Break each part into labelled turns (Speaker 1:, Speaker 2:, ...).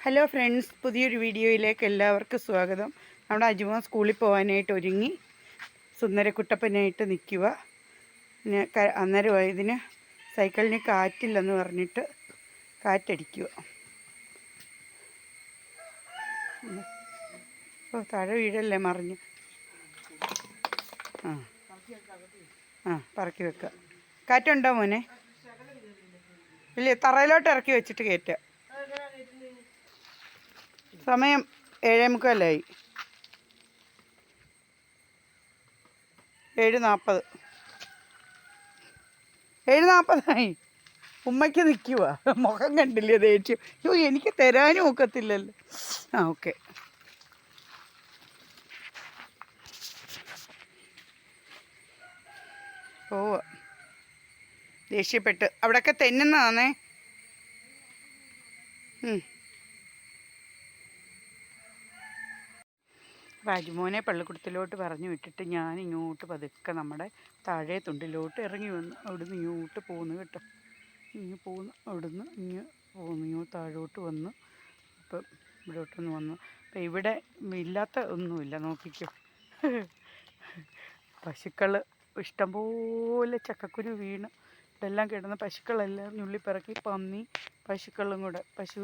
Speaker 1: Hello friends പുതിയൊരു വീഡിയോയിലേക്ക് എല്ലാവർക്കും സ്വാഗതം. നമ്മുടെ അജുമ സ്കൂളിൽ പോകാനായിട്ട് ഒരുങ്ങി. സുന്ദരക്കുട്ടപ്പനായിട്ട് നിൽക്കുക പിന്നെ അന്നേരം ഇതിന് സൈക്കിളിന് കാറ്റില്ലെന്ന് പറഞ്ഞിട്ട് കാറ്റടിക്കുക ഓ താഴെ വീഴല്ലേ മറിഞ്ഞ്? ആ. ആ പറക്കി വെക്കുക കാറ്റുണ്ടോ മോനെ? ഇല്ല തറയിലോട്ട് ഇറക്കി വെച്ചിട്ട് കയറ്റുക സമയം ഏഴേ മുക്കാലായി ഏഴ് നാൽപ്പത് ഏഴ് നാൽപ്പതായി ഉമ്മയ്ക്ക് നിൽക്കുക മുഖം കണ്ടില്ലേ ദേഷ്യം. അയ്യോ എനിക്ക് തരാനും ഒക്കത്തില്ലല്ലോ. ആ ഓക്കെ. പോവുക ദേഷ്യപ്പെട്ട്. അവിടെയൊക്കെ തെന്നുന്നതാണേ. രാജുമോനെ പള്ളിക്കൂടത്തിലോട്ട് പറഞ്ഞു വിട്ടിട്ട് ഞാൻ ഇങ്ങോട്ട് പതുക്കെ നമ്മുടെ താഴെ തുണ്ടിലോട്ട് ഇറങ്ങി വന്നു അവിടുന്ന് ഇങ്ങോട്ട് പോന്നു കേട്ടോ. ഇങ്ങ് പോന്നു അവിടുന്ന് ഇങ്ങ് പോന്നു ഇങ്ങോട്ട് താഴോട്ട് വന്നു. അപ്പം ഇവിടോട്ടൊന്ന് വന്നു. അപ്പം ഇവിടെ ഇല്ലാത്ത ഒന്നുമില്ല നോക്കിക്കോ. പശുക്കൾ ഇഷ്ടംപോലെ ചക്കക്കുരു വീണ് ഇതെല്ലാം കിടന്ന് പശുക്കളെല്ലാം ഞുള്ളിപ്പിറക്കി പന്നി പശുക്കളും കൂടെ. പശു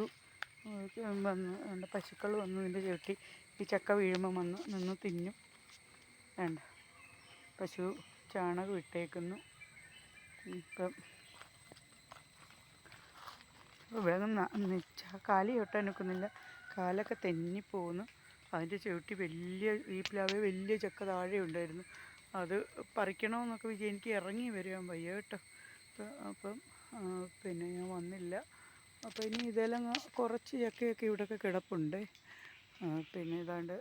Speaker 1: വന്ന് പശുക്കൾ വന്നു ഇതിന്റെ ചവിട്ടി ഈ ചക്ക വീഴുമ്പോൾ വന്ന് നിന്ന് തിന്നും. വേണ്ട പശു ചാണകം ഇട്ടേക്കുന്നു. ഇപ്പം ഇവിടെ കാലി ഒട്ടാൻ നിൽക്കുന്നില്ല കാലൊക്കെ തെന്നിപ്പോകുന്നു അതിന്റെ ചവിട്ടി വലിയ ഈ പ്ലാവ് വലിയ ചക്ക താഴെ ഉണ്ടായിരുന്നു. അത് പറിക്കണമെന്നൊക്കെ വിചാരിച്ച് എനിക്ക് ഇറങ്ങി വരാൻ വയ്യ കേട്ടോ. അപ്പം പിന്നെ ഞാൻ വന്നില്ല. അപ്പോൾ ഇനി ഇതെല്ലാം കുറച്ച് ചക്കയൊക്കെ ഇവിടെയൊക്കെ കിടപ്പുണ്ട്. പിന്നെ ഏതാണ്ട്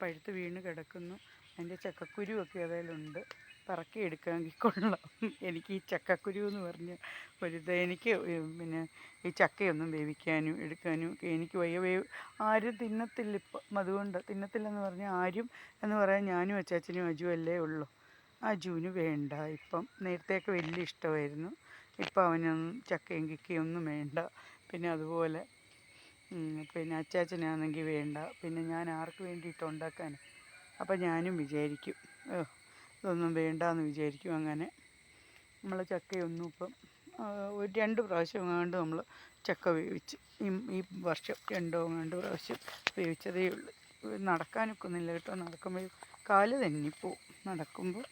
Speaker 1: പഴുത്ത് വീണ് കിടക്കുന്നു. അതിന്റെ ചക്കക്കുരുവൊക്കെ പറക്കി എടുക്കാമെങ്കിൽ കൊള്ളാം. എനിക്ക് ഈ ചക്കക്കുരു എന്ന് പറഞ്ഞ ഒരു ഇത് എനിക്ക് പിന്നെ ഈ ചക്കയൊന്നും വേവിക്കാനും എടുക്കാനും ഒക്കെ എനിക്ക് വയ്യ. വേവ് ആരും തിന്നത്തില്ല ഇപ്പം. അതുകൊണ്ട് തിന്നത്തില്ലെന്ന് പറഞ്ഞാൽ ആരും എന്ന് പറയാൻ ഞാനും അച്ചാച്ചനും അജു അല്ലേ ഉള്ളൂ. അജുവിന് വേണ്ട. ഇപ്പം നേരത്തെയൊക്കെ വലിയ ഇഷ്ടമായിരുന്നു. ഇപ്പം അവനൊന്നും ചക്കയും കിക്കയും ഒന്നും വേണ്ട. പിന്നെ അതുപോലെ പിന്നെ അച്ചാച്ചനാണെങ്കിൽ വേണ്ട. പിന്നെ ഞാൻ ആർക്ക് വേണ്ടിയിട്ട് ഉണ്ടാക്കാൻ? അപ്പം ഞാനും വിചാരിക്കും. ഇതൊന്നും വേണ്ടാന്ന് വിചാരിക്കും അങ്ങനെ. നമ്മൾ ചക്കയൊന്നും ഇപ്പം ഒരു രണ്ട് പ്രാവശ്യം എങ്ങാണ്ട് നമ്മൾ ചക്ക വേവിച്ച് ഈ ഈ വർഷം രണ്ടോ എങ്ങാണ്ട് പ്രാവശ്യം വേവിച്ചതേ ഉള്ളൂ. നടക്കാനൊക്കെ ഒന്നുമില്ല കേട്ടോ. നടക്കുമ്പോൾ കാൽ തന്നിപ്പോവും. നടക്കുമ്പോൾ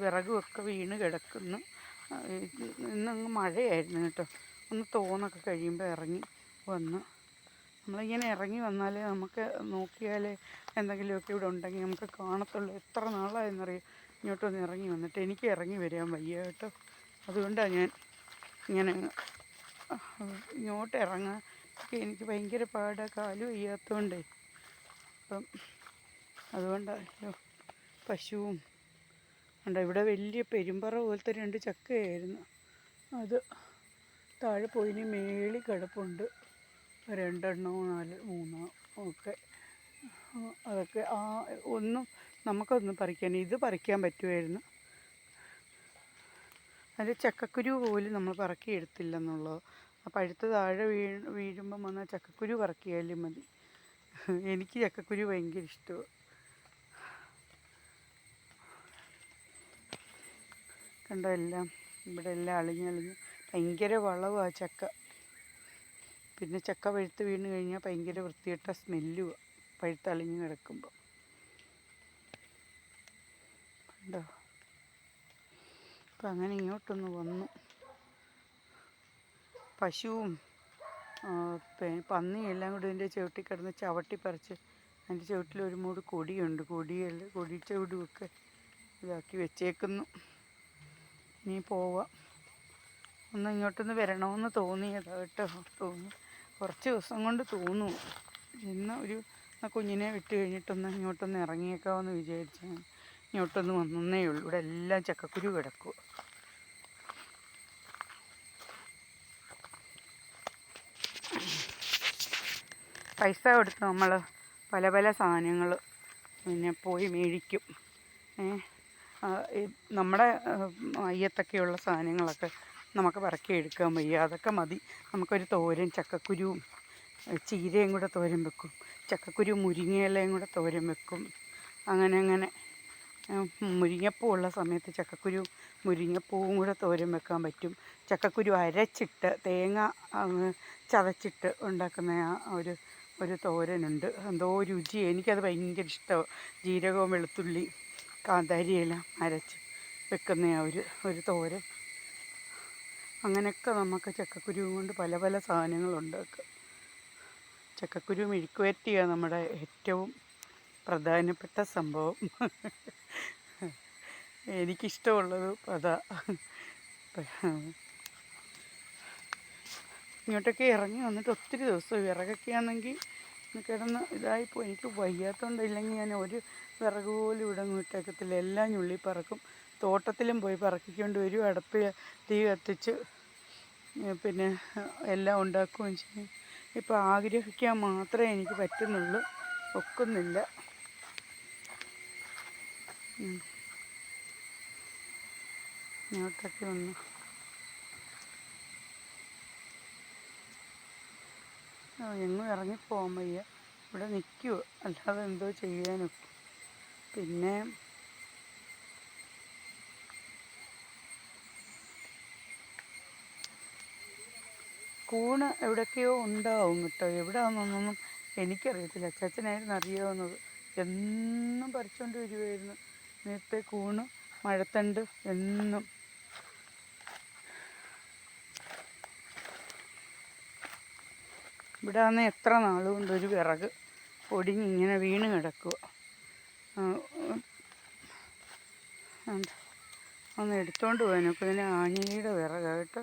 Speaker 1: വിറകുമൊക്കെ വീണ് കിടക്കുന്നു. ഇന്നങ്ങ് മഴയായിരുന്നു കേട്ടോ. ഒന്ന് തോന്നൊക്കെ കഴിയുമ്പോൾ ഇറങ്ങി വന്ന്. നമ്മളിങ്ങനെ ഇറങ്ങി വന്നാലേ നമുക്ക് നോക്കിയാലേ എന്തെങ്കിലുമൊക്കെ ഇവിടെ ഉണ്ടെങ്കിൽ നമുക്ക് കാണത്തുള്ളൂ. എത്ര നാളായെന്നറിയാം? ഇങ്ങോട്ടൊന്ന് ഇറങ്ങി വന്നിട്ട് എനിക്ക് ഇറങ്ങി വരാൻ വയ്യ കേട്ടോ. അതുകൊണ്ടാണ് ഞാൻ ഇങ്ങനെ ഇങ്ങോട്ട് ഇറങ്ങാൻ. എനിക്ക് ഭയങ്കര പാടാ. കാൽ വയ്യാത്തതുകൊണ്ടേ അപ്പം അതുകൊണ്ടാണ് പശുവും. ഉണ്ട് ഇവിടെ വലിയ പെരുമ്പറ പോലത്തെ രണ്ട് ചക്കയായിരുന്നു. അത് താഴെ പോയിന് മേളി കിടപ്പുണ്ട്. രണ്ടെണ്ണോ നാല് മൂന്നോ ഒക്കെ. അതൊക്കെ ആ ഒന്നും നമുക്കൊന്നും പറിക്കാൻ ഇത് പറിക്കാൻ പറ്റുമായിരുന്നു. അതിൽ ചക്കക്കുരു പോലും നമ്മൾ പറക്കിയെടുത്തില്ലെന്നുള്ളത് ആ പഴുത്ത് താഴെ വീ വീഴുമ്പം വന്ന ചക്കക്കുരു പറക്കിയാലും മതി. എനിക്ക് ചക്കക്കുരു ഭയങ്കര ഇഷ്ടമാണ് കണ്ടോ എല്ലാം? ഇവിടെ എല്ലാം അളിഞ്ഞളിഞ്ഞ് ഭയങ്കര വളവാ ചക്ക. പിന്നെ ചക്ക പഴുത്ത് വീണ് കഴിഞ്ഞാൽ ഭയങ്കര വൃത്തിയിട്ട സ്മെല്ലുമാണ് പഴുത്തളിഞ്ഞ് കിടക്കുമ്പോൾ കണ്ടോ? അപ്പം അങ്ങനെ ഇങ്ങോട്ടൊന്ന് വന്നു. പശുവും പന്നി എല്ലാം കൂടി എന്റെ ചവിട്ടി കിടന്ന് ചവിട്ടി പറിച്ച് അതിന്റെ ചവിട്ടിൽ ഒരു മൂട് കൊടിയുണ്ട്. കൊടിയല്ല കൊടി ചവിടുമൊക്കെ ഇതാക്കി വെച്ചേക്കുന്നു. ഇനി പോവാം. ഒന്ന് ഇങ്ങോട്ടൊന്ന് വരണമെന്ന് തോന്നിയത് കേട്ടോ തോന്നി. കുറച്ച് ദിവസം കൊണ്ട് തോന്നു. ഇന്ന് ഒരു കുഞ്ഞിനെ വിട്ട് കഴിഞ്ഞിട്ടൊന്ന് ഇങ്ങോട്ടൊന്ന് ഇറങ്ങിയേക്കാമെന്ന് വിചാരിച്ചു. ഇങ്ങോട്ടൊന്ന് വന്നേ ഉള്ളൂ. ഇവിടെ എല്ലാം ചക്കക്കുരു കിടക്കുക. പൈസ കൊടുത്ത് നമ്മൾ പല പല സാധനങ്ങൾ പിന്നെ പോയി മേടിക്കും. നമ്മുടെ അയ്യത്തൊക്കെയുള്ള സാധനങ്ങളൊക്കെ നമുക്ക് പറക്കി എടുക്കാൻ വയ്യ. അതൊക്കെ മതി. നമുക്കൊരു തോരൻ ചക്കക്കുരുവും ചീരയും കൂടെ തോരൻ വെക്കും. ചക്കക്കുരു മുരിങ്ങയിലയും കൂടെ തോരൻ വെക്കും. അങ്ങനെ അങ്ങനെ. മുരിങ്ങപ്പൂ ഉള്ള സമയത്ത് ചക്കക്കുരു മുരിങ്ങപ്പൂവും കൂടെ തോരൻ വെക്കാൻ പറ്റും. ചക്കക്കുരു അരച്ചിട്ട് തേങ്ങ ചതച്ചിട്ട് ഉണ്ടാക്കുന്ന ഒരു ഒരു തോരനുണ്ട്. എന്തോ രുചി. എനിക്കത് ഭയങ്കര ഇഷ്ടമാണ് ജീരകവും വെളുത്തുള്ളി കാന്താരിയെല്ലാം അരച്ച് വെക്കുന്ന ഒരു ഒരു തോരൻ. അങ്ങനെയൊക്കെ നമുക്ക് ചക്കക്കുരു കൊണ്ട് പല പല സാധനങ്ങൾ ഉണ്ടാക്കാം ചക്കക്കുരു മെഴുക്കുവരട്ടിയാണ് നമ്മുടെ ഏറ്റവും പ്രധാനപ്പെട്ട സംഭവം. എനിക്കിഷ്ടമുള്ളത് അതാ. ഇങ്ങോട്ടൊക്കെ ഇറങ്ങി വന്നിട്ട് ഒത്തിരി ദിവസം വിറകൊക്കെ ആണെങ്കിൽ കിടന്ന് ഇതായിപ്പോൾ എനിക്ക് വയ്യാത്തതുകൊണ്ട് ഇല്ലെങ്കിൽ ഞാൻ ഒരു വിറക് പോലും ഇവിടെ ഇട്ടേക്കത്തില്ല എല്ലാം ഞുള്ളി പറക്കും തോട്ടത്തിലും പോയി പറക്കിക്കൊണ്ട് വരും. അടുപ്പിൽ തീ കത്തിച്ച് പിന്നെ എല്ലാം ഉണ്ടാക്കുകയും ചെയ്യും. ഇപ്പോൾ ആഗ്രഹിക്കാൻ മാത്രമേ എനിക്ക് പറ്റുന്നുള്ളൂ. ഒക്കുന്നില്ല. ഇങ്ങോട്ടൊക്കെ ഒന്ന്. എങ്ങും ഇറങ്ങിപ്പോകാൻ വയ്യ. ഇവിടെ നിൽക്കുവോ. അല്ലാതെ എന്തോ ചെയ്യാനൊക്കെ. പിന്നെ കൂണ് എവിടെയൊക്കെയോ ഉണ്ടാവും കേട്ടോ. എവിടെയാണെന്നൊന്നും എനിക്കറിയത്തില്ല. അച്ചാച്ചനായിരുന്നു അറിയാവുന്നത്. എന്നും പറിച്ചുകൊണ്ട് വരുമായിരുന്നു നേരത്തെ കൂണ് മഴത്തണ്ട് എന്നും. ഇവിടെ നിന്ന് എത്ര നാളുകൊണ്ട് ഒരു വിറക് ഒടിഞ്ഞ് ഇങ്ങനെ വീണ് കിടക്കുക ഒന്ന് എടുത്തോണ്ട് പോകാനൊക്കെ ഇതിന് ആഞ്ഞിലിയുടെ വിറകാ കേട്ടോ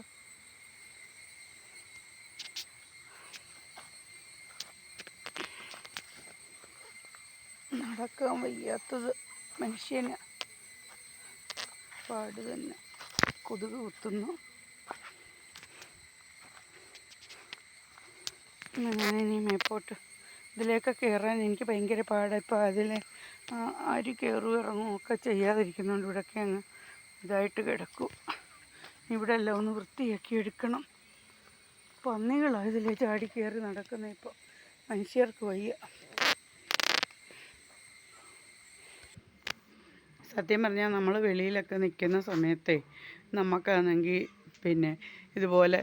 Speaker 1: നടക്കാൻ വയ്യാത്തത് മനുഷ്യന്. പാട് തന്നെ. കൊതുക് കുത്തുന്നു. മേപ്പോട്ട് ഇതിലേക്ക് കയറാൻ എനിക്ക് ഭയങ്കര പാടാണ് ഇപ്പോൾ അതിലെ ആര് കയറും ഇറങ്ങും ഒക്കെ ചെയ്യാതിരിക്കുന്നുണ്ട്. ഇവിടെയൊക്കെ അങ്ങ് ഇതായിട്ട് കിടക്കും. ഇവിടെ എല്ലാം ഒന്ന് വൃത്തിയാക്കി എടുക്കണം. പന്നികളാണ് ഇതിലെ ചാടി കയറി നടക്കുന്നത് ഇപ്പോൾ മനുഷ്യർക്ക് വയ്യ. സത്യം പറഞ്ഞാൽ നമ്മൾ വെളിയിലൊക്കെ നിൽക്കുന്ന സമയത്തെ നമുക്കാണെങ്കിൽ പിന്നെ ഇതുപോലെ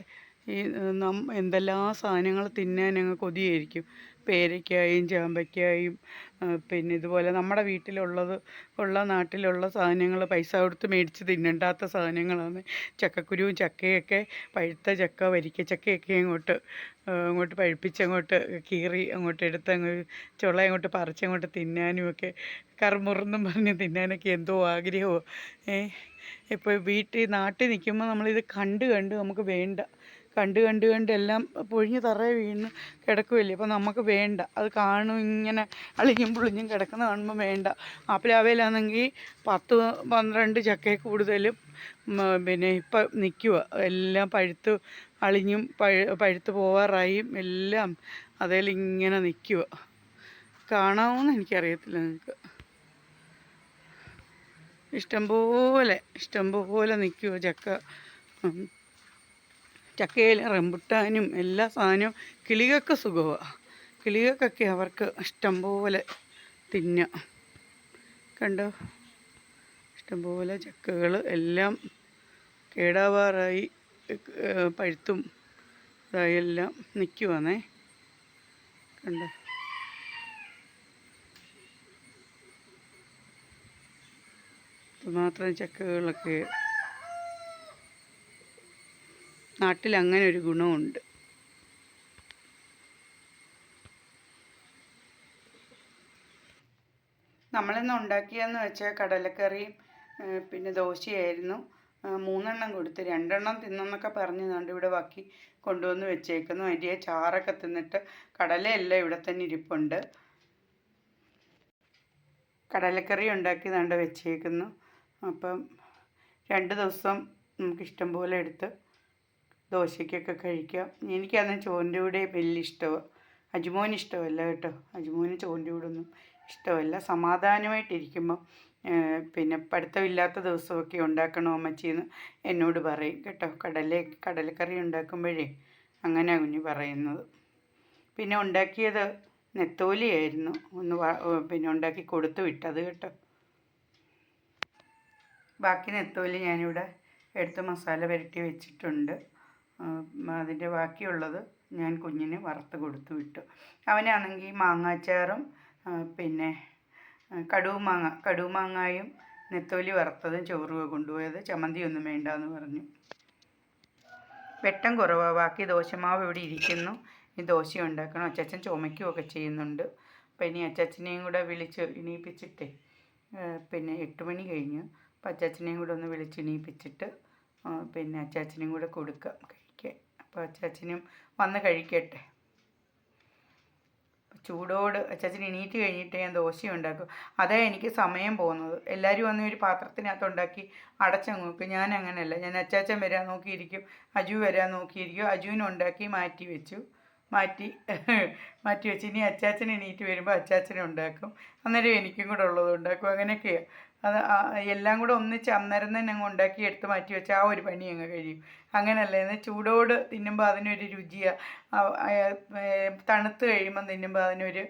Speaker 1: ഈ നം എന്തെല്ലാം സാധനങ്ങൾ തിന്നാൻ അങ്ങ് കൊതിയായിരിക്കും. പേരയ്ക്കായും ചാമ്പയ്ക്കായും പിന്നെ ഇതുപോലെ നമ്മുടെ വീട്ടിലുള്ളത് ഉള്ള നാട്ടിലുള്ള സാധനങ്ങൾ പൈസ കൊടുത്ത് മേടിച്ച് തിന്നണ്ടാത്ത സാധനങ്ങളാണ്. ചക്കക്കുരുവും ചക്കയൊക്കെ പഴുത്ത ചക്ക വരിക്ക ചക്കയൊക്കെ അങ്ങോട്ട് അങ്ങോട്ട് പഴുപ്പിച്ച് അങ്ങോട്ട് കീറി അങ്ങോട്ട് എടുത്ത് അങ്ങ് ചുള അങ്ങോട്ട് പറിച്ച് അങ്ങോട്ട് തിന്നാനും ഒക്കെ. കറുമുറെന്നും പറഞ്ഞ് തിന്നാനൊക്കെ എന്തോ ആഗ്രഹമോ. ഏ ഇപ്പോൾ വീട്ടിൽ നാട്ടിൽ നിൽക്കുമ്പോൾ നമ്മളിത് കണ്ട് കണ്ട് നമുക്ക് വേണ്ട. കണ്ട് കണ്ട് കണ്ട് എല്ലാം പൊഴിഞ്ഞ് തറയെ വീണ് കിടക്കുമല്ലേ അപ്പോൾ നമുക്ക് വേണ്ട. അത് കാണും ഇങ്ങനെ അളിഞ്ഞും പുളിഞ്ഞും കിടക്കുന്ന കാണുമ്പോൾ വേണ്ട. മാപ്പിലാവയിലാണെങ്കിൽ പത്ത് പന്ത്രണ്ട് ചക്കയിൽ കൂടുതലും പിന്നെ ഇപ്പം നിൽക്കുക എല്ലാം പഴുത്ത് അളിഞ്ഞും പഴു പഴുത്ത് പോവാറായും എല്ലാം അതേലിങ്ങനെ നിൽക്കുക കാണാമെന്ന് എനിക്കറിയത്തില്ല നിങ്ങൾക്ക് ഇഷ്ടംപോലെ ഇഷ്ടംപോലെ നിൽക്കുക ചക്ക. ചക്കയിൽ റംബുട്ടാനും എല്ലാ സാധനവും കിളികൾക്ക് സുഖമാണ് കിളികൾക്കൊക്കെ അവർക്ക് ഇഷ്ടംപോലെ തിന്ന. കണ്ടോ? ഇഷ്ടംപോലെ ചക്കകൾ എല്ലാം കേടാവാറായി പഴുത്തും ഇതായെല്ലാം നിൽക്കുവാണേ കണ്ടോ? മാത്രം ചക്കകളൊക്കെ നാട്ടിൽ അങ്ങനെ ഒരു ഗുണമുണ്ട്. നമ്മളിന്ന് ഉണ്ടാക്കിയെന്ന് വെച്ചാൽ കടലക്കറിയും പിന്നെ ദോശയായിരുന്നു. മൂന്നെണ്ണം കൊടുത്ത്. രണ്ടെണ്ണം തിന്നെന്നൊക്കെ പറഞ്ഞ് കൊണ്ട് ഇവിടെ ബാക്കി കൊണ്ടുവന്ന് വെച്ചേക്കുന്നു. അതിന്റെ ചാറൊക്കെ തിന്നിട്ട് കടലയെല്ലാം ഇവിടെ തന്നെ ഇരിപ്പുണ്ട്. കടലക്കറി ഉണ്ടാക്കി ദാണ്ട് വെച്ചേക്കുന്നു. അപ്പം രണ്ട് ദിവസം നമുക്ക് ഇഷ്ടം പോലെ എടുത്ത് ദോശയ്ക്കൊക്കെ കഴിക്കാം. എനിക്കന്ന് ചോറിന്റെ കൂടെ വലിയ ഇഷ്ടമാണ് അജ്മോന് ഇഷ്ടമല്ല കേട്ടോ. അജ്മോന് ചോറിന്റെ കൂടെ ഒന്നും ഇഷ്ടമല്ല. സമാധാനമായിട്ടിരിക്കുമ്പം ഏഹ് പിന്നെ പഠിത്തമില്ലാത്ത ദിവസമൊക്കെ ഉണ്ടാക്കണോ അമ്മച്ചിന്ന് എന്നോട് പറയും കേട്ടോ. കടല കടലക്കറി ഉണ്ടാക്കുമ്പോഴേ അങ്ങനെ കുഞ്ഞ് പറയുന്നത്. പിന്നെ ഉണ്ടാക്കിയത് നെത്തോലിയായിരുന്നു. ഒന്ന് പിന്നെ ഉണ്ടാക്കി കൊടുത്തു വിട്ടത് കേട്ടോ. ബാക്കി നെത്തോലി ഞാനിവിടെ എടുത്ത് മസാല പുരട്ടി വെച്ചിട്ടുണ്ട്. അതിന്റെ ബാക്കിയുള്ളത് ഞാൻ കുഞ്ഞിന് വറുത്ത് കൊടുത്തു വിട്ടു. അവനാണെങ്കിൽ മാങ്ങാച്ചാറും പിന്നെ കടുവ് മാങ്ങ കടുവ് മാങ്ങായും നെത്തോലി വറുത്തതും ചോറും കൊണ്ടുപോയത്. ചമ്മന്തി ഒന്നും വേണ്ടാന്ന് പറഞ്ഞു. വെട്ടം കുറവാണ് ബാക്കി ദോശമാവ് ഇവിടെ ഇരിക്കുന്നു. ഈ ദോശ ഉണ്ടാക്കണം. അച്ചാച്ചൻ ചുമയ്ക്കുകയൊക്കെ ചെയ്യുന്നുണ്ട്. അപ്പം ഇനി അച്ചാച്ചനെയും കൂടെ വിളിച്ച് എണീപ്പിച്ചിട്ടേ പിന്നെ എട്ട് മണി കഴിഞ്ഞു. അപ്പം അച്ചാച്ചനെയും കൂടെ ഒന്ന് വിളിച്ച് ഇണീപ്പിച്ചിട്ട് പിന്നെ അച്ചാച്ചനെയും കൂടെ കൊടുക്കാം. അപ്പോൾ അച്ചാച്ചനും വന്ന് കഴിക്കട്ടെ. ചൂടോട് അച്ചാച്ചൻ എണീറ്റ് കഴിഞ്ഞിട്ട് ഞാൻ ദോശ ഉണ്ടാക്കും. അതാ എനിക്ക് സമയം പോകുന്നത്. എല്ലാവരും വന്ന് ഒരു പാത്രത്തിനകത്ത് ഉണ്ടാക്കി അടച്ചങ്ങ് വെക്കും. ഞാൻ അങ്ങനെയല്ല. ഞാൻ അച്ചാച്ചൻ വരാൻ നോക്കിയിരിക്കും. അജു വരാൻ നോക്കിയിരിക്കും. അജുവിനെ ഉണ്ടാക്കി മാറ്റി വെച്ചു. മാറ്റി മാറ്റി വെച്ച്. ഇനി അച്ചാച്ചൻ എണീറ്റ് വരുമ്പോൾ അച്ചാച്ചനെ ഉണ്ടാക്കും. അന്നേരം എനിക്കും കൂടെ ഉള്ളത് ഉണ്ടാക്കും. അങ്ങനെയൊക്കെയാണ് അത് എല്ലാം കൂടെ ഒന്നിച്ച് അന്നേരം തന്നെ അങ്ങ് ഉണ്ടാക്കി എടുത്ത് മാറ്റി വെച്ച് ആ ഒരു പണി അങ്ങ് കഴിയും. അങ്ങനല്ല? എന്നാൽ ചൂടോട് തിന്നുമ്പോൾ അതിനൊരു രുചിയാണ് തണുത്ത് കഴിയുമ്പോൾ തിന്നുമ്പോൾ അതിനൊരു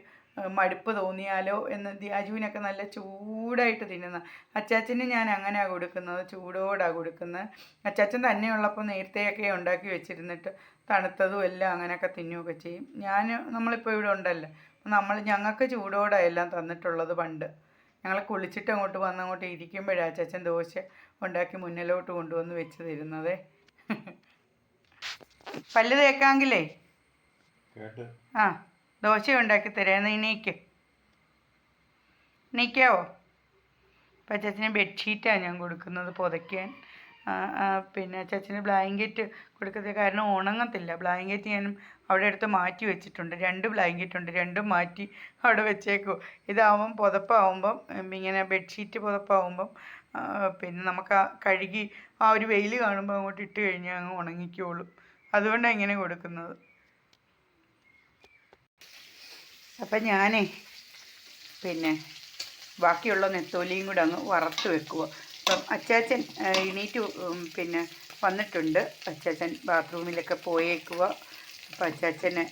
Speaker 1: മടുപ്പ് തോന്നിയാലോ എന്ന് അജുവിനൊക്കെ നല്ല ചൂടായിട്ട് തിന്നുന്ന. അച്ചാച്ചന് ഞാൻ അങ്ങനെയാണ് കൊടുക്കുന്നത്. ചൂടോടാണ് കൊടുക്കുന്നത് അച്ചാച്ചൻ തന്നെയുള്ളപ്പോൾ നേരത്തെയൊക്കെ ഉണ്ടാക്കി വെച്ചിരുന്നിട്ട് തണുത്തതും എല്ലാം അങ്ങനെയൊക്കെ തിന്നുകയൊക്കെ ചെയ്യും. ഞാൻ നമ്മളിപ്പോൾ ഇവിടെ ഉണ്ടല്ലോ. നമ്മൾ ഞങ്ങൾക്ക് ചൂടോടെ എല്ലാം തന്നിട്ടുള്ളത് പണ്ട്. ഞങ്ങൾ കുളിച്ചിട്ട് അങ്ങോട്ട് വന്ന് അങ്ങോട്ട് ഇരിക്കുമ്പോഴാണ് അച്ചാച്ചൻ ദോശ ഉണ്ടാക്കി മുന്നിലോട്ട് കൊണ്ടുവന്ന് വെച്ച് തരുന്നത് പല്ല്
Speaker 2: തേക്കാങ്കിലേ?
Speaker 1: ആ ദോശ ഉണ്ടാക്കി തരാന്ന് നീക്ക്. നീക്കാവോ? അപ്പം അച്ചാച്ചന് ബെഡ്ഷീറ്റാണ് ഞാൻ കൊടുക്കുന്നത് പുതയ്ക്കാൻ. പിന്നെ അച്ചാച്ചന് ബ്ലാങ്കറ്റ് കൊടുക്കുന്നത് കാരണം ഉണങ്ങത്തില്ല. ബ്ലാങ്കറ്റ് ഞാൻ അവിടെ എടുത്ത് മാറ്റി വെച്ചിട്ടുണ്ട്. രണ്ട് ബ്ലാങ്കറ്റ് ഉണ്ട്. രണ്ടും മാറ്റി അവിടെ വെച്ചേക്കും. ഇതാവുമ്പം പുതപ്പാവുമ്പം ഇങ്ങനെ ബെഡ്ഷീറ്റ് പുതപ്പാവുമ്പം പിന്നെ നമുക്ക് ആ കഴുകി ആ ഒരു വെയിൽ കാണുമ്പോൾ അങ്ങോട്ട് ഇട്ട് കഴിഞ്ഞാൽ അങ്ങ് ഉണങ്ങിക്കോളും. അതുകൊണ്ടാണ് ഇങ്ങനെ കൊടുക്കുന്നത്. അപ്പം ഞാനേ പിന്നെ ബാക്കിയുള്ള നെത്തോലിയും കൂടെ അങ്ങ് വറുത്ത് വെക്കുക അപ്പം അച്ചാച്ചൻ എണീറ്റ് പിന്നെ വന്നിട്ടുണ്ട്. അച്ചാച്ചൻ ബാത്റൂമിലൊക്കെ പോയേക്കുക അപ്പം അച്ചാച്ചന്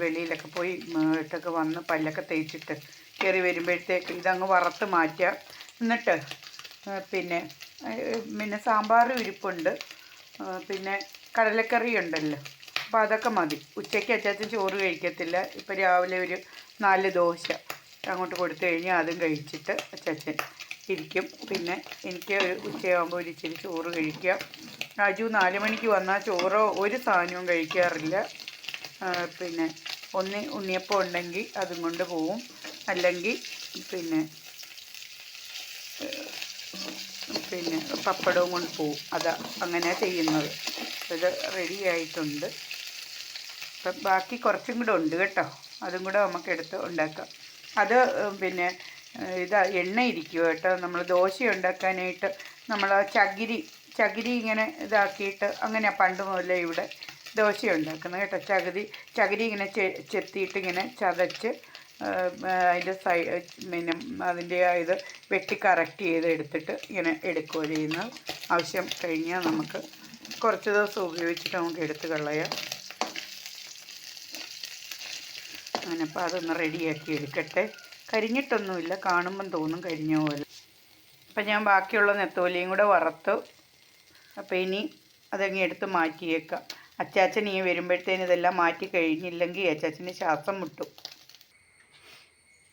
Speaker 1: വെളിയിലൊക്കെ പോയി ഇട്ടൊക്കെ വന്ന് പല്ലൊക്കെ തേച്ചിട്ട് കയറി വരുമ്പോഴത്തേക്ക് ഇതങ്ങ് വറുത്ത് മാറ്റുക എന്നിട്ട് പിന്നെ പിന്നെ സാമ്പാർ ഇരിപ്പുണ്ട്. പിന്നെ കടലക്കറി ഉണ്ടല്ലോ അപ്പോൾ അതൊക്കെ മതി. ഉച്ചയ്ക്ക് അച്ചാച്ചൻ ചോറ് കഴിക്കത്തില്ല. ഇപ്പോൾ രാവിലെ ഒരു നാല് ദോശ അങ്ങോട്ട് കൊടുത്തു കഴിഞ്ഞാൽ അതും കഴിച്ചിട്ട് അച്ചാച്ചൻ ഇരിക്കും. പിന്നെ എനിക്ക് ഒരു ഉച്ചയാകുമ്പോൾ ഒരു ഇച്ചിരി ചോറ് കഴിക്കാം. രാജു നാല് മണിക്ക് വന്നാൽ ചോറോ ഒരു സാധനവും കഴിക്കാറില്ല. പിന്നെ ഒന്ന് ഉണ്ണിയപ്പം ഉണ്ടെങ്കിൽ അതും കൊണ്ട് പോവും. അല്ലെങ്കിൽ പിന്നെ പിന്നെ പപ്പടവും കൊണ്ട് പോവും. അതാ അങ്ങനെ ചെയ്യുന്നത്. ഇത് റെഡി ആയിട്ടുണ്ട്. ബാക്കി കുറച്ചും കൂടെ ഉണ്ട് കേട്ടോ. അതും കൂടെ നമുക്ക് എടുത്ത് ഉണ്ടാക്കാം. അത് പിന്നെ ഇതാ എണ്ണ ഇരിക്കുക കേട്ടോ. നമ്മൾ ദോശ ഉണ്ടാക്കാനായിട്ട് നമ്മൾ ചകിരി ചകിരി ഇങ്ങനെ ഇതാക്കിയിട്ട് അങ്ങനെ പണ്ട് മുതലേ ഇവിടെ ദോശ ഉണ്ടാക്കുന്നത് കേട്ടോ. ചകിരി ചകിരി ഇങ്ങനെ ചെത്തിയിട്ട് ഇങ്ങനെ ചതച്ച് അതിന്റെ സൈ പിന്നെ അതിന്റെ ഇത് വെട്ടി കറക്റ്റ് ചെയ്ത് എടുത്തിട്ട് ഇങ്ങനെ എടുക്കുക ചെയ്യുന്നത്. ആവശ്യം കഴിഞ്ഞാൽ നമുക്ക് കുറച്ച് ദിവസം ഉപയോഗിച്ചിട്ട് നമുക്ക് എടുത്ത് കളയാം. അങ്ങനെ അപ്പോൾ അതൊന്ന് റെഡിയാക്കി എടുക്കട്ടെ. കരിഞ്ഞിട്ടൊന്നുമില്ല. കാണുമ്പം തോന്നും കരിഞ്ഞ പോലെ. അപ്പം ഞാൻ ബാക്കിയുള്ള നെത്തോലിയും കൂടെ വറുത്തു. അപ്പോൾ ഇനി അതങ്ങ് എടുത്ത് മാറ്റിയേക്കാം. അച്ചാച്ചൻ ഈ വരുമ്പോഴത്തേന് ഇതെല്ലാം മാറ്റി കഴിഞ്ഞില്ലെങ്കിൽ അച്ചാച്ചന് ശ്വാസം മുട്ടും.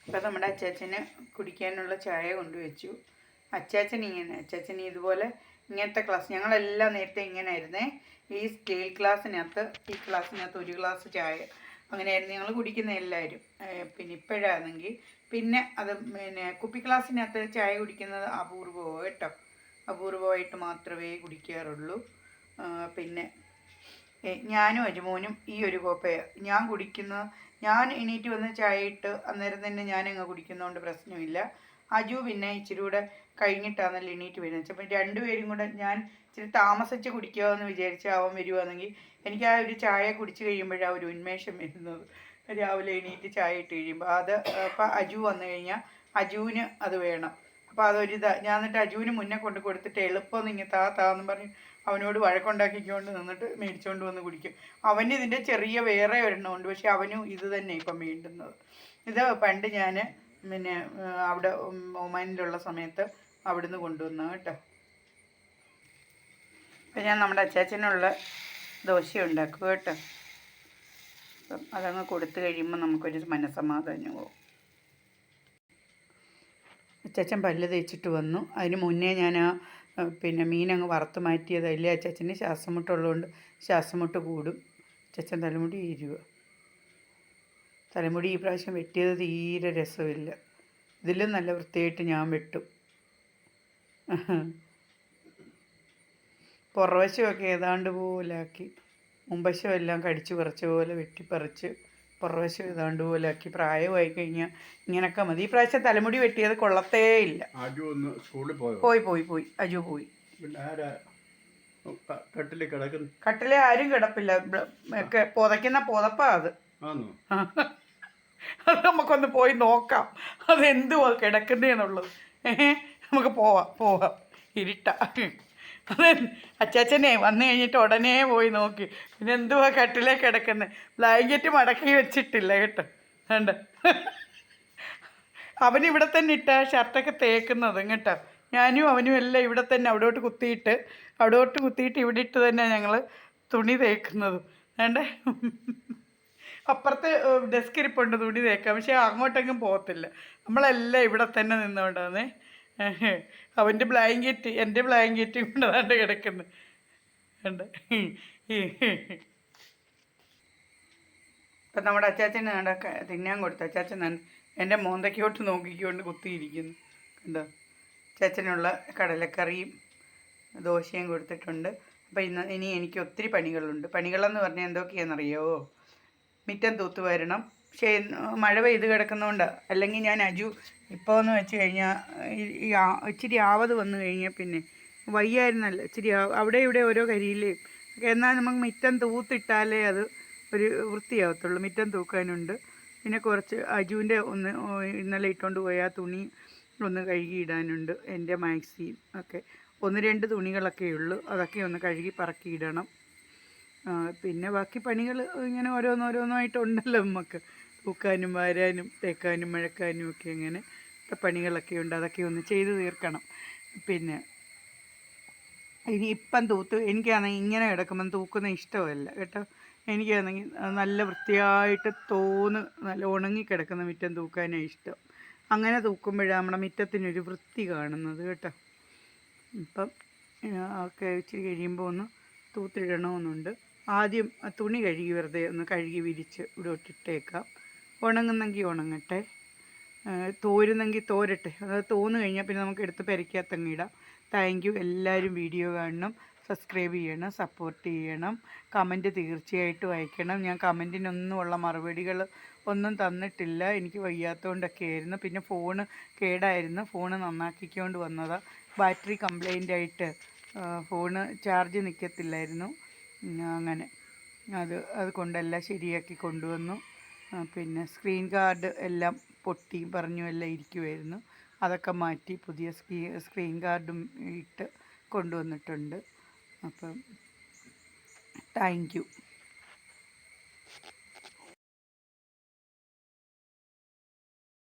Speaker 1: അപ്പോൾ നമ്മുടെ അച്ചാച്ചന് കുടിക്കാനുള്ള ചായ കൊണ്ടുവച്ചു. അച്ചാച്ചൻ ഇങ്ങനെ അച്ചാച്ചൻ ഇതുപോലെ ഇങ്ങനത്തെ ക്ലാസ് ഞങ്ങളെല്ലാം നേരത്തെ ഇങ്ങനെ ആയിരുന്നേ ഈ സ്റ്റീൽ ഗ്ലാസ്സിനകത്ത് ഈ ഗ്ലാസ്സിനകത്ത് ഒരു ഗ്ലാസ് ചായ. അങ്ങനെയായിരുന്നു ഞങ്ങൾ കുടിക്കുന്ന എല്ലാവരും. പിന്നെ ഇപ്പോഴാണെങ്കിൽ പിന്നെ അത് പിന്നെ കുപ്പി ഗ്ലാസ്സിനകത്ത് ചായ കുടിക്കുന്നത് അപൂർവമോ കേട്ടോ. അപൂർവമായിട്ട് മാത്രമേ കുടിക്കാറുള്ളൂ. പിന്നെ ഞാനും അജുമോനും ഈ ഒരു കോപ്പയ ഞാൻ കുടിക്കുന്ന ഞാൻ എണീറ്റ് വന്ന് ചായ ഇട്ട് അന്നേരം തന്നെ ഞാനങ്ങ് കുടിക്കുന്നതുകൊണ്ട് പ്രശ്നമില്ല. അജു പിന്നെ ഇച്ചിരി കൂടെ കഴിഞ്ഞിട്ടാണല്ലോ എണീറ്റ് വരുന്നത്. അപ്പം രണ്ടുപേരും കൂടെ ഞാൻ ഇച്ചിരി താമസിച്ച് കുടിക്കാമെന്ന് വിചാരിച്ച് അവൻ വരുവാണെങ്കിൽ എനിക്ക് ആ ഒരു ചായ കുടിച്ച് കഴിയുമ്പോഴാണ് ഒരു ഉന്മേഷം വരുന്നത്. രാവിലെ എണീറ്റ് ചായ ഇട്ട് കഴിയുമ്പോൾ അത് ഇപ്പം അജു വന്നു കഴിഞ്ഞാൽ അജുവിന് അത് വേണം. അപ്പോൾ ഇതാ ഞാൻ എന്നിട്ട് അജുവിന് മുന്നേ കൊണ്ട് കൊടുത്തിട്ട് എളുപ്പം നിങ്ങൾ താ താന്ന് പറഞ്ഞ് അവനോട് വഴക്കുണ്ടാക്കിക്കൊണ്ട് നിന്നിട്ട് മേടിച്ചുകൊണ്ട് വന്ന് കുടിക്കും. അവന് ഇതിന്റെ ചെറിയ വേറെ ഒരെണ്ണമുണ്ട് പക്ഷെ അവനും ഇത് തന്നെ ഇപ്പം വേണ്ടുന്നത്. ഇത് പണ്ട് ഞാൻ പിന്നെ അവിടെ ഒമാനിലുള്ള സമയത്ത് അവിടുന്ന് കൊണ്ടുവന്ന കേട്ടോ. അപ്പം ഞാൻ നമ്മുടെ അച്ചാച്ചനുള്ള ദോശ ഉണ്ടാക്കും കേട്ടോ. അപ്പം അതങ്ങ് കൊടുത്തു കഴിയുമ്പോൾ നമുക്കൊരു മനസ്സമാധാനമാവും അച്ചാച്ചൻ പല്ല് തേച്ചിട്ട് വന്നു. അതിന് മുന്നേ ഞാൻ ആ പിന്നെ മീനങ്ങ് വറുത്ത് മാറ്റിയതല്ലേ അച്ചാച്ചന്? ശ്വാസം മുട്ടുള്ളതുകൊണ്ട് ശ്വാസം മുട്ട് കൂടും. അച്ചാച്ചൻ തലമുടി ഇരുവ തലമുടി ഈ പ്രാവശ്യം വെട്ടിയത് തീരെ രസമില്ല. ഇതിലും നല്ല വൃത്തിയായിട്ട് ഞാൻ വെട്ടും. പുറവശമൊക്കെ ഏതാണ്ട് പോലാക്കി. മുമ്പശം എല്ലാം കടിച്ചു പറിച്ച പോലെ വെട്ടിപ്പറിച്ച് പുറവശം ഏതാണ്ട് ആക്കി പ്രായമായി കഴിഞ്ഞാൽ ഇങ്ങനൊക്കെ മതി. ഈ പ്രാവശ്യം തലമുടി വെട്ടിയത് കൊള്ളത്തേ ഇല്ല.
Speaker 2: പോയോ?
Speaker 1: പോയി പോയി അജു പോയി. കട്ടിലെ ആരും കിടപ്പില്ല. ഒക്കെ പുതയ്ക്കുന്ന പുതപ്പാ അത്. അത് നമുക്കൊന്ന് പോയി നോക്കാം. അതെന്തുവാ കിടക്കുന്നതെന്നുള്ളത് ഏഹ്? നമുക്ക് പോവാം പോവാം. ഇരുട്ട. അത് അച്ചാച്ചനെ വന്നു കഴിഞ്ഞിട്ട് ഉടനെ പോയി നോക്കി. പിന്നെ എന്തുവാ കട്ടിലേ കിടക്കുന്നത് ബ്ലാങ്കറ്റ് മടക്കി വെച്ചിട്ടില്ല കേട്ടോ. വേണ്ട അവനിവിടെ തന്നെ ഇട്ട ഷർട്ടൊക്കെ തേക്കുന്നത് കേട്ടോ. ഞാനും അവനും എല്ലാം ഇവിടെ തന്നെ അവിടോട്ട് കുത്തിയിട്ട് അവിടോട്ട് കുത്തിയിട്ട് ഇവിടെ ഇട്ട് തന്നെ ഞങ്ങൾ തുണി തേക്കുന്നത്. വേണ്ടേ അപ്പുറത്ത് ഡെസ്ക് ഇരിപ്പുണ്ട് തുണി തേക്കാം. പക്ഷേ അങ്ങോട്ടെങ്കിലും പോകത്തില്ല. നമ്മളെല്ലാം ഇവിടെ തന്നെ നിന്നുകൊണ്ടാന്നേ. അവന്റെ ബ്ലാങ്കറ്റ് എന്റെ ബ്ലാങ്കറ്റ് കൊണ്ടതാണ്ട് കിടക്കുന്നത് കണ്ട. ഇപ്പം നമ്മുടെ അച്ചാച്ചന് കണ്ട ക- തിന്നാൻ കൊടുത്ത അച്ചാച്ചൻ എന്റെ മോന്തയ്ക്കോട്ട് നോക്കിക്കൊണ്ട് കുത്തിയിരിക്കുന്നു. കണ്ടോ? അച്ചാച്ചനുള്ള കടലക്കറിയും ദോശയും കൊടുത്തിട്ടുണ്ട്. അപ്പോൾ ഇന്ന് ഇനി എനിക്ക് ഒത്തിരി പണികളുണ്ട്. പണികളെന്ന് പറഞ്ഞാൽ എന്തൊക്കെയാണെന്നറിയാവോ? മിറ്റം തൂത്ത് വരണം. പക്ഷേ മഴ പെയ്ത് കിടക്കുന്നതുകൊണ്ട് അല്ലെങ്കിൽ ഞാൻ അജു ഇപ്പോൾ എന്ന് വെച്ച് കഴിഞ്ഞാൽ ഇച്ചിരി ആവത് വന്നു കഴിഞ്ഞാൽ പിന്നെ വയ്യായിരുന്നല്ലോ ഇച്ചിരി അവിടെ ഇവിടെ ഓരോ കരിയിലേയും എന്നാൽ നമുക്ക് മിറ്റം തൂത്തിട്ടാലേ അത് ഒരു വൃത്തിയാവത്തുള്ളൂ മിറ്റം തൂക്കാനുണ്ട്. പിന്നെ കുറച്ച് അജുവിന്റെ ഒന്ന് ഇന്നലെ ഇട്ടുകൊണ്ട് പോയ ആ തുണി ഒന്ന് കഴുകിയിടാനുണ്ട് എന്റെ മാക്സിയും ഒക്കെ. ഒന്ന് രണ്ട് തുണികളൊക്കെ ഉള്ളു അതൊക്കെ ഒന്ന് കഴുകി പറക്കിയിടണം. പിന്നെ ബാക്കി പണികൾ ഇങ്ങനെ ഓരോന്നോരോന്നായിട്ടുണ്ടല്ലോ നമുക്ക്. തൂക്കാനും വാരാനും തേക്കാനും മഴക്കാനും ഒക്കെ ഇങ്ങനെ പണികളൊക്കെ ഉണ്ട്. അതൊക്കെ ഒന്ന് ചെയ്ത് തീർക്കണം. പിന്നെ ഇനി ഇപ്പം തൂത്ത് എനിക്കാണെങ്കിൽ ഇങ്ങനെ കിടക്കുമ്പം തൂക്കുന്ന ഇഷ്ടമല്ല കേട്ടോ. എനിക്കാണെങ്കിൽ നല്ല വൃത്തിയായിട്ട് തോന്ന് നല്ല ഉണങ്ങി കിടക്കുന്ന മുറ്റം തൂക്കാനാണ് ഇഷ്ടം. അങ്ങനെ തൂക്കുമ്പോഴാണ് നമ്മുടെ മുറ്റത്തിനൊരു വൃത്തി കാണുന്നത് കേട്ടോ. ഇപ്പം ഒക്കെ ഇച്ചിരി കഴിയുമ്പോൾ ഒന്ന് തൂത്തിടണമെന്നുണ്ട്. ആദ്യം തുണി കഴുകി വെറുതെ ഒന്ന് കഴുകി വിരിച്ച് ഇവിടെ ഇട്ടേക്കാം ഉണങ്ങുന്നെങ്കിൽ ഉണങ്ങട്ടെ. തോരുന്നെങ്കിൽ തോരട്ടെ. അത് തോന്നു കഴിഞ്ഞാൽ പിന്നെ നമുക്ക് എടുത്ത് പെരയ്ക്കകത്തങ്ങ് ഇടാം. താങ്ക് യു എല്ലാവരും വീഡിയോ കാണണം. സബ്സ്ക്രൈബ് ചെയ്യണം. സപ്പോർട്ട് ചെയ്യണം. കമന്റ് തീർച്ചയായിട്ടും അയക്കണം. ഞാൻ കമന്റിനൊന്നും ഉള്ള മറുപടികൾ ഒന്നും തന്നിട്ടില്ല. എനിക്ക് വയ്യാത്തതുകൊണ്ടൊക്കെ ആയിരുന്നു. പിന്നെ ഫോണ് കേടായിരുന്നു. ഫോണ് നന്നാക്കിക്കൊണ്ട് വന്നതാണ് ബാറ്ററി കംപ്ലൈന്റ് ആയിട്ട് ഫോണ് ചാർജ് നിൽക്കത്തില്ലായിരുന്നു അങ്ങനെ. അത് അത് കൊണ്ടെല്ലാം ശരിയാക്കി കൊണ്ടുവന്നു. പിന്നെ സ്ക്രീൻ ഗാർഡ് എല്ലാം പൊട്ടി പറഞ്ഞു എല്ലാം ഇരിക്കുമായിരുന്നു അതൊക്കെ മാറ്റി പുതിയ സ്ക്രീ സ്ക്രീൻ ഗാർഡും ഇട്ട് കൊണ്ടുവന്നിട്ടുണ്ട്. അപ്പം താങ്ക് യു